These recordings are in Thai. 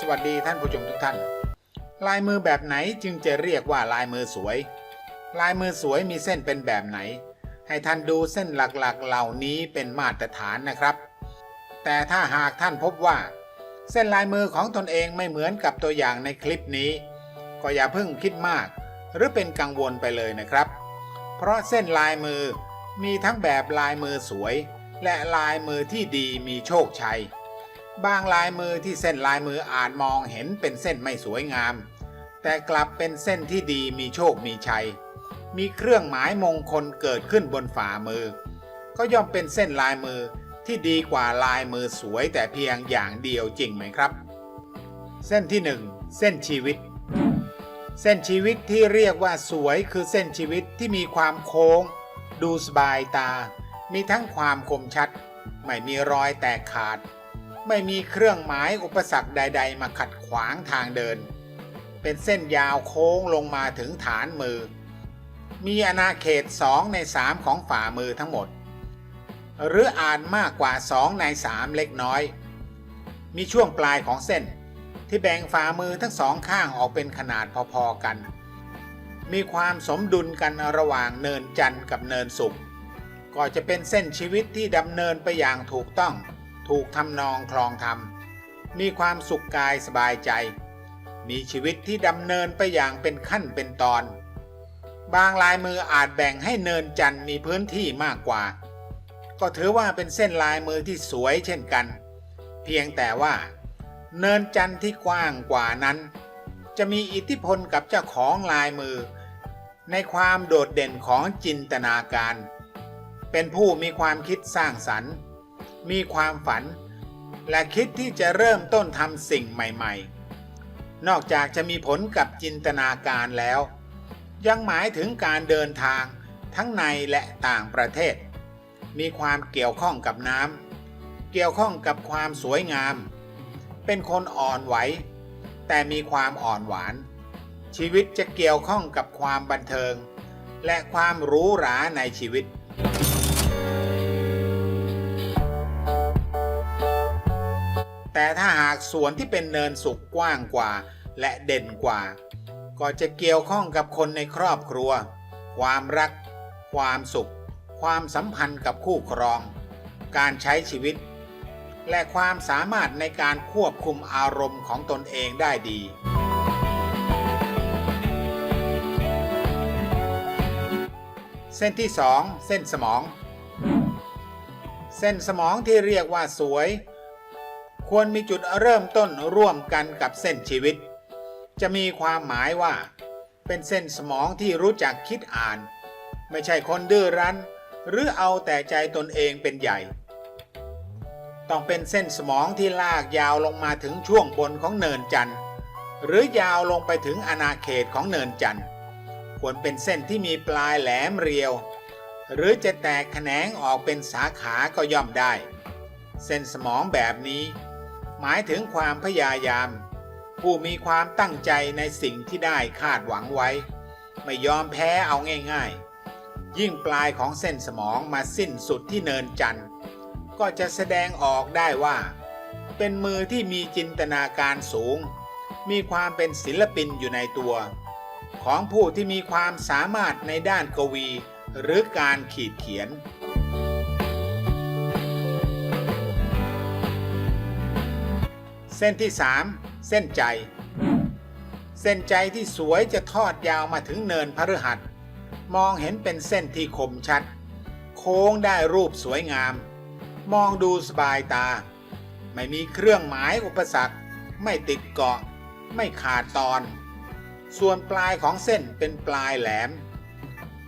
สวัสดีท่านผู้ชมทุกท่าน ลายมือแบบไหนจึงจะเรียกว่าลายมือสวย ลายมือสวยมีเส้นเป็นแบบไหน ให้ท่านดูเส้นหลักๆ เหล่านี้เป็นมาตรฐานนะครับ แต่ถ้าหากท่านพบว่า เส้นลายมือของตนเองไม่เหมือนกับตัวอย่างในคลิปนี้ ก็อย่าเพิ่งคิดมาก หรือเป็นกังวลไปเลยนะครับ เพราะเส้นลายมือมีทั้งแบบลายมือสวย และลายมือที่ดีมีโชคชัย บางลายมือที่เส้นลายมืออาจมองเห็นเป็นเส้นไม่สวยงาม แต่กลับเป็นเส้นที่ดีมีโชคมีชัย มีเครื่องหมายมงคลเกิดขึ้นบนฝ่ามือ ก็ย่อมเป็นเส้นลายมือที่ดีกว่าลายมือสวยแต่เพียงอย่างเดียวจริงไหมครับ เส้นที่หนึ่งเส้นชีวิต เส้นชีวิตที่เรียกว่าสวยคือเส้นชีวิตที่มีความโค้ง ดูสบายตา มีทั้งความคมชัด ไม่มีรอยแตกขาด ไม่มีเครื่องหมายอุปสรรคใด ๆ มาขัดขวางทางเดิน เป็นเส้นยาวโค้งลงมาถึงฐานมือ มีอาณาเขต 2 ใน 3 ของฝ่ามือทั้งหมด หรืออาจมากกว่า 2 ใน 3 เล็กน้อย มีช่วงปลายของเส้นที่แบ่งฝ่ามือทั้งสองข้างออกเป็นขนาดพอๆกัน มีความสมดุลกันระหว่างเนินจันทร์กับเนินสุข ก็จะเป็นเส้นชีวิตที่ดำเนินไปอย่างถูกต้อง ถูกทำนองคลองธรรม มีความสุขกายสบายใจ มีชีวิตที่ดำเนินไปอย่างเป็นขั้นเป็นตอน บางลายมืออาจแบ่งให้เนินจันทร์มีพื้นที่มากกว่า ก็ถือว่าเป็นเส้นลายมือที่สวยเช่นกัน เพียงแต่ว่า เนินจันทร์ที่กว้างกว่านั้น จะมีอิทธิพลกับเจ้าของลายมือ ในความโดดเด่นของจินตนาการ เป็นผู้มีความคิดสร้างสรรค์ มีความฝัน และคิดที่จะเริ่มต้นทำสิ่งใหม่ ๆ นอกจากจะมีผลกับจินตนาการแล้ว ยังหมายถึงการเดินทางทั้งในและต่างประเทศ มีความเกี่ยวข้องกับน้ำเกี่ยวข้องกับความสวยงาม เป็นคนอ่อนไหว แต่มีความอ่อนหวาน ชีวิตจะเกี่ยวข้องกับความบันเทิง และความหรู้หราในชีวิต แต่ถ้าหากสวนที่เป็นเนินสุขกว้างกว่า และเด่นกว่า ก็จะเกี่ยวข้องกับคนในครอบครัว ความรัก ความสุข ความสัมพันธ์กับคู่ครอง การใช้ชีวิต และความสามารถในการควบคุมอารมณ์ของตนเองได้ดีเส้นที่ 2 เส้นสมอง เส้นสมองที่เรียกว่าสวย ควรมีจุดเริ่มต้นร่วมกันกับเส้นชีวิต จะมีความหมายว่า เป็นเส้นสมองที่รู้จักคิดอ่าน ไม่ใช่คนดื้อรั้น หรือเอาแต่ใจตนเองเป็นใหญ่ ต้องเป็นเส้นสมองที่ลากยาวลงมาถึงช่วงบนของเนินจันทร์หรือยาวลงไปถึงอาณาเขตของเนินจันทร์ควรเป็นเส้นที่มีปลายแหลมเรียว หรือจะแตกแขนงออกเป็นสาขาก็ย่อมได้ เส้นสมองแบบนี้ หมายถึงความพยายาม ผู้มีความตั้งใจในสิ่งที่ได้คาดหวังไว้ ไม่ยอมแพ้เอาง่ายๆ ยิ่งปลายของเส้นสมองมาสิ้นสุดที่เนินจันทร์ก็จะแสดงออกได้ว่า เป็นมือที่มีจินตนาการสูง มีความเป็นศิลปินอยู่ในตัว ของผู้ที่มีความสามารถในด้านกวี หรือการขีดเขียน เส้นที่ 3 เส้นใจ เส้นใจที่สวยจะทอดยาวมาถึงเนินพฤหัส มองเห็นเป็นเส้นที่คมชัด โค้งได้รูปสวยงาม มองดูสบายตา ไม่มีเครื่องหมายอุปสรรค ไม่ติดเกาะ ไม่ขาดตอน ส่วนปลายของเส้นเป็นปลายแหลม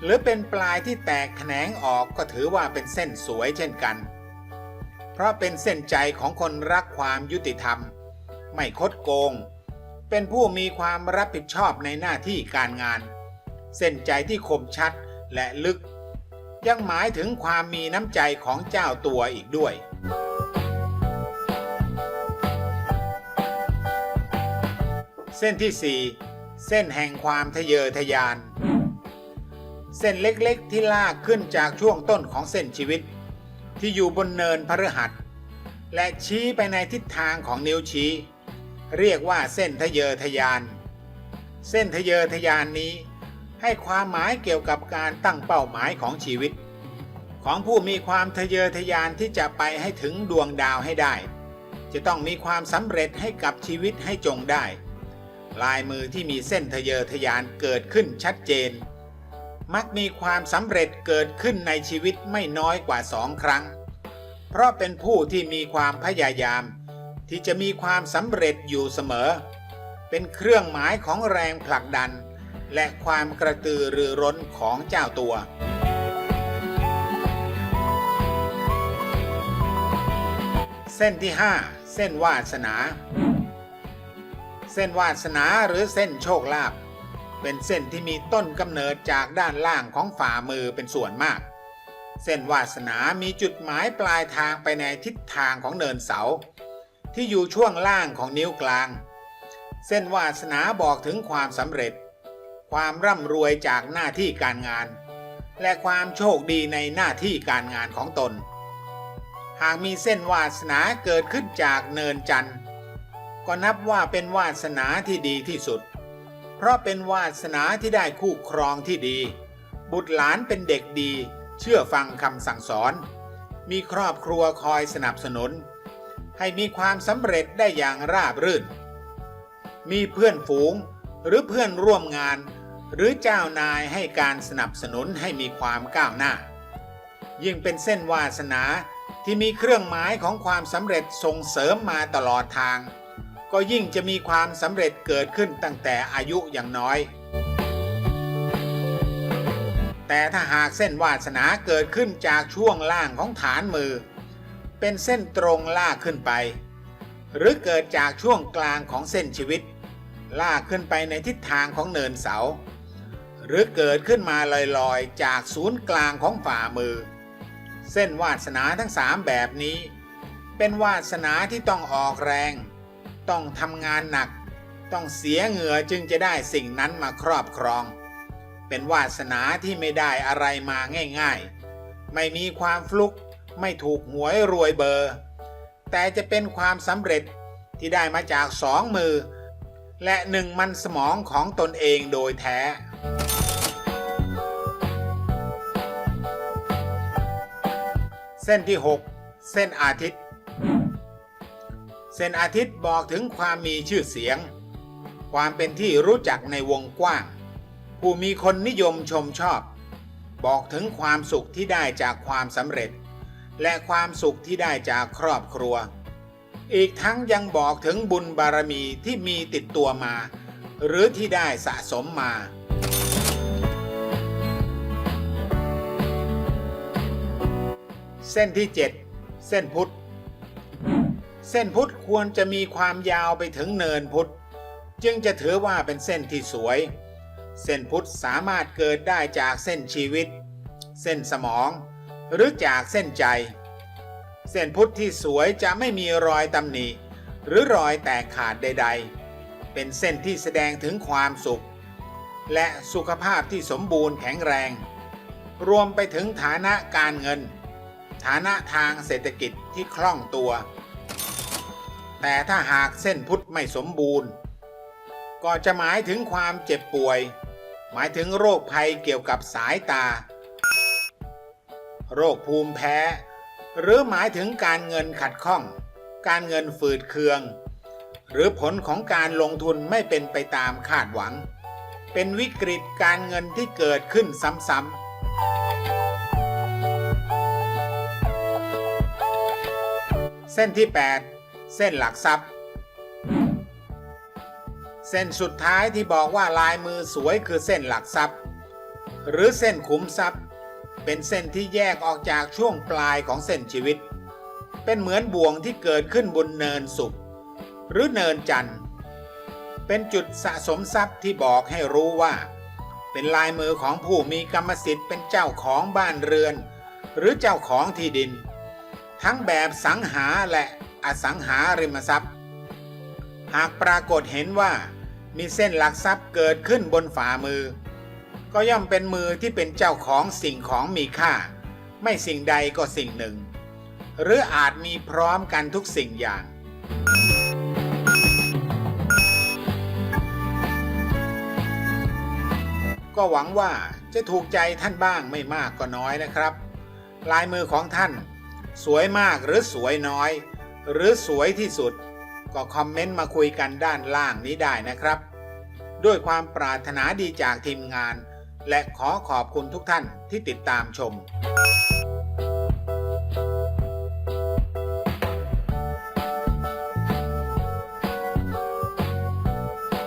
หรือเป็นปลายที่แตกแขนงออกก็ถือว่าเป็นเส้นสวยเช่นกันเพราะเป็นเส้นใจของคนรักความยุติธรรม ไม่คดโกง เป็นผู้มีความรับผิดชอบในหน้าที่การงาน เส้นใจที่คมชัดและลึก ยังหมายถึงความมีน้ำใจของเจ้าตัวอีกด้วย เส้นที่ 4 เส้นแห่งความทะเยอทะยาน เส้นเล็กๆที่ลากขึ้นจากช่วงต้นของเส้นชีวิต ที่อยู่บนเนินพฤหัสและชี้ไปในทิศทางของนิ้วชี้ เรียกว่าเส้นทะเยอทะยาน เส้นทะเยอทะยานนี้ ให้ความหมายเกี่ยวกับการตั้งเป้าหมายของชีวิต ของผู้มีความทะเยอทะยานที่จะไปให้ถึงดวงดาวให้ได้ จะต้องมีความสำเร็จให้กับชีวิตให้จงได้ ลายมือที่มีเส้นทะเยอทะยานเกิดขึ้นชัดเจน มักมีความสำเร็จเกิดขึ้นในชีวิตไม่น้อยกว่าสองครั้ง เพราะเป็นผู้ที่มีความพยายาม ที่จะมีความสำเร็จอยู่เสมอ เป็นเครื่องหมายของแรงผลักดัน และความกระตือรือร้นของเจ้าตัว เส้นที่ 5 เส้นวาสนา เส้นวาสนาหรือเส้นโชคลาภเป็นเส้นที่มีต้นกำเนิดจากด้านล่างของฝ่ามือเป็นส่วนมาก เส้นวาสนามีจุดหมายปลายทางไปในทิศทางของเนินเสา ที่อยู่ช่วงล่างของนิ้วกลาง เส้นวาสนาบอกถึงความสำเร็จ ความร่ำรวยจากหน้าที่การงาน และความโชคดีในหน้าที่การงานของตน หากมีเส้นวาสนาเกิดขึ้นจากเนินจันทร์ก็นับว่าเป็นวาสนาที่ดีที่สุด เพราะเป็นวาสนาที่ได้คู่ครองที่ดี บุตรหลานเป็นเด็กดี เชื่อฟังคำสั่งสอน มีครอบครัวคอยสนับสนุน ให้มีความสำเร็จได้อย่างราบรื่น มีเพื่อนฝูงหรือเพื่อนร่วมงาน หรือเจ้านายให้การสนับสนุนให้มีความก้าวหน้า ยิ่งเป็นเส้นวาสนาที่มีเครื่องหมายของความสำเร็จส่งเสริมมาตลอดทาง ก็ยิ่งจะมีความสำเร็จเกิดขึ้นตั้งแต่อายุอย่างน้อย แต่ถ้าหากเส้นวาสนาเกิดขึ้นจากช่วงล่างของฐานมือ เป็นเส้นตรงลากขึ้นไป หรือเกิดจากช่วงกลางของเส้นชีวิต ลากขึ้นไปในทิศทางของเนินเสา หรือเกิดขึ้นมาลอยๆ จากศูนย์กลางของฝ่ามือ เส้นวาสนาทั้งสามแบบนี้ เป็นวาสนาที่ต้องออกแรง ต้องทำงานหนัก ต้องเสียเหงื่อจึงจะได้สิ่งนั้นมาครอบครอง เป็นวาสนาที่ไม่ได้อะไรมาง่าย ๆ ไม่มีความฟลุก ไม่ถูกหวยรวยเบอร์ แต่จะเป็นความสำเร็จที่ได้มาจากสองมือ และหนึ่งมันสมองของตนเองโดยแท้ เส้นที่ 6 เส้นอาทิตย์ เส้นอาทิตย์บอกถึงความมีชื่อเสียง ความเป็นที่รู้จักในวงกว้าง ผู้มีคนนิยมชมชอบ บอกถึงความสุขที่ได้จากความสำเร็จ และความสุขที่ได้จากครอบครัว อีกทั้งยังบอกถึงบุญบารมีที่มีติดตัวมา หรือที่ได้สะสมมา เส้นที่ 7 เส้นพุทธ เส้นพุทธควรจะมีความยาวไปถึงเนินพุทธ จึงจะถือว่าเป็นเส้นที่สวย เส้นพุทธสามารถเกิดได้จากเส้นชีวิต เส้นสมอง หรือจากเส้นใจ เส้นพุทธที่สวยจะไม่มีรอยตำหนิ หรือรอยแตกขาดใด ๆ เป็นเส้นที่แสดงถึงความสุข และสุขภาพที่สมบูรณ์แข็งแรง รวมไปถึงฐานะการเงิน ฐานะทางเศรษฐกิจที่คล่องตัว แต่ถ้าหากเส้นพุทธไม่สมบูรณ์ ก็จะหมายถึงความเจ็บป่วย หมายถึงโรคภัยเกี่ยวกับสายตา โรคภูมิแพ้ หรือหมายถึงการเงินขัดข้อง การเงินฝืดเคือง หรือผลของการลงทุนไม่เป็นไปตามคาดหวัง เป็นวิกฤตการเงินที่เกิดขึ้นซ้ำๆเส้นที่ 8 เส้นหลักทรัพย์ เส้นสุดท้ายที่บอกว่าลายมือสวยคือเส้นหลักทรัพย์ หรือเส้นขุมทรัพย์ เป็นเส้นที่แยกออกจากช่วงปลายของเส้นชีวิต เป็นเหมือนบ่วงที่เกิดขึ้นบนเนินสุข หรือเนินจันทร์ เป็นจุดสะสมทรัพย์ที่บอกให้รู้ว่า เป็นลายมือของผู้มีกรรมสิทธิ์เป็นเจ้าของบ้านเรือน หรือเจ้าของที่ดิน ทั้งแบบสังหาและอสังหาริมทรัพย์ หากปรากฏเห็นว่ามีเส้นหลักทรัพย์เกิดขึ้นบนฝ่ามือ ก็ย่อมเป็นมือที่เป็นเจ้าของสิ่งของมีค่า ไม่สิ่งใดก็สิ่งหนึ่ง หรืออาจมีพร้อมกันทุกสิ่งอย่าง ก็หวังว่าจะถูกใจท่านบ้างไม่มากก็น้อยนะครับ ลายมือของท่าน สวยมากหรือสวยน้อย หรือสวยที่สุด ก็คอมเมนต์มาคุยกันด้านล่างนี้ได้นะครับ ด้วยความปรารถนาดีจากทีมงาน และขอขอบคุณทุกท่านที่ติดตามชม